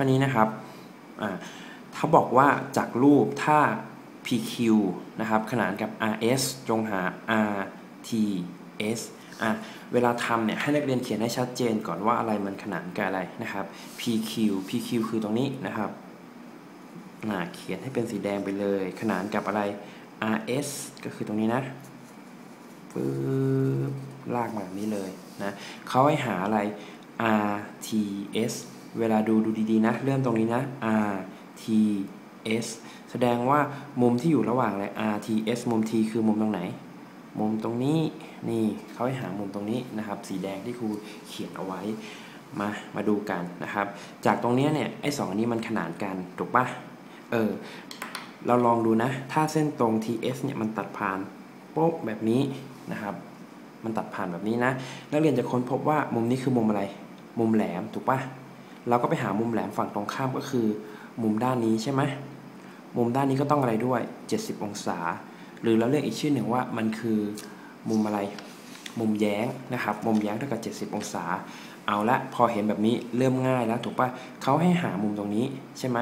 ข้อนี้นะครับถ้าบอกว่าจากรูปถ้า PQ นะครับขนานกับ RS จงหา RTS อะเวลาทำเนี่ยให้นักเรียนเขียนให้ชัดเจนก่อนว่าอะไรมันขนานกับอะไรนะครับ PQ PQ คือตรงนี้นะครับเขียนให้เป็นสีแดงไปเลย ขนานกับอะไร RS ก็คือตรงนี้นะปึ๊บลากมาแบบนี้เลยนะเขาให้หาอะไร RTS เวลาดูดูดีๆนะ เริ่มตรงนี้นะ RTS แสดงว่ามุมที่อยู่ระหว่างอะไร RTS มุม T คือมุมตรงไหน มุมตรงนี้นี่เขาให้หามุมตรงนี้นะครับ สีแดงที่ครูเขียนเอาไว้มามาดูกันนะครับ จากตรงนี้เนี่ยไอ้สองอันนี้มันขนานกันถูกปะเออเราลองดูนะ ถ้าเส้นตรง TS เนี่ยมันตัดผ่านโป๊ะแบบนี้นะครับ มันตัดผ่านแบบนี้นะ นักเรียนจะค้นพบว่ามุมนี้คือมุมอะไร มุมแหลมถูกปะ เราก็ไปหามุมแหลมฝั่งตรงข้ามก็คือ มุมด้านนี้ใช่ไหมมุมด้านนี้ก็ต้องอะไรด้วย 70 องศา หรือเราเรียกอีกชื่อหนึ่งว่ามันคือมุมอะไร มุมแย้งนะครับ มุมแย้งเท่ากับ 70 องศา เอาละพอเห็นแบบนี้เริ่มง่ายแล้วถูกปะเขาให้หามุมตรงนี้ใช่ไหม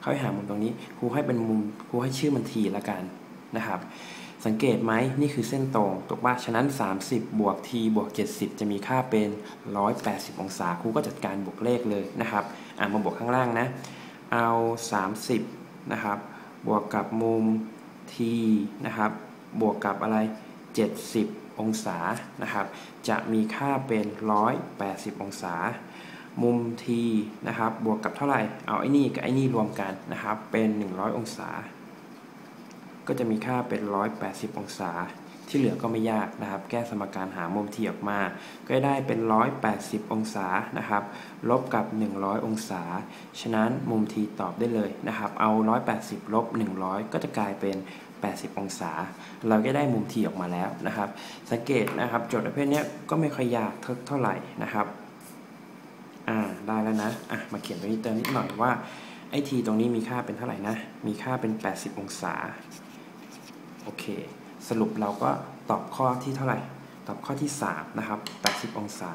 เขาให้หามุมตรงนี้ครูให้เป็นมุมครูให้ชื่อมันทีละกันนะครับ สังเกตไหมนี่คือเส้นตรงถูกปะฉะนั้น 30 บวก t บวก 70 จะมีค่าเป็น 180 องศาครูก็จัดการบวกเลขเลยนะครับอ่ามาบวกข้างล่างนะ เอา 30 นะครับ บวกกับมุม t นะครับ บวกกับอะไร 70 องศานะครับ จะมีค่าเป็น 180 องศา มุม t นะครับ บวกกับเท่าไหร่ เอาไอ้นี่กับไอ้นี่รวมกันนะครับ เป็น 100 องศา ก็จะมีค่าเป็น 180 องศา ที่เหลือก็ไม่ยากนะครับ แก้สมการหามุม t ออกมา ก็ได้เป็น 180 องศานะครับ ลบกับ 100 องศา ฉะนั้นมุม t ตอบได้เลยนะครับ เอา 180 ลบ 100 ก็จะกลายเป็น 80 องศา เราก็ได้มุม t ออกมาแล้วนะครับ สังเกตนะครับโจทย์ประเภทนี้ก็ไม่ค่อยยากเท่าไหร่นะครับอ่าได้แล้วนะอะมาเขียนตรงนี้เติมนิดหน่อยว่าไอทีตรงนี้มีค่าเป็นเท่าไหร่นะ มีค่าเป็น 80 องศา โอเค สรุปเราก็ตอบข้อที่เท่าไหร่ ตอบข้อที่ 3 นะครับ 80 องศา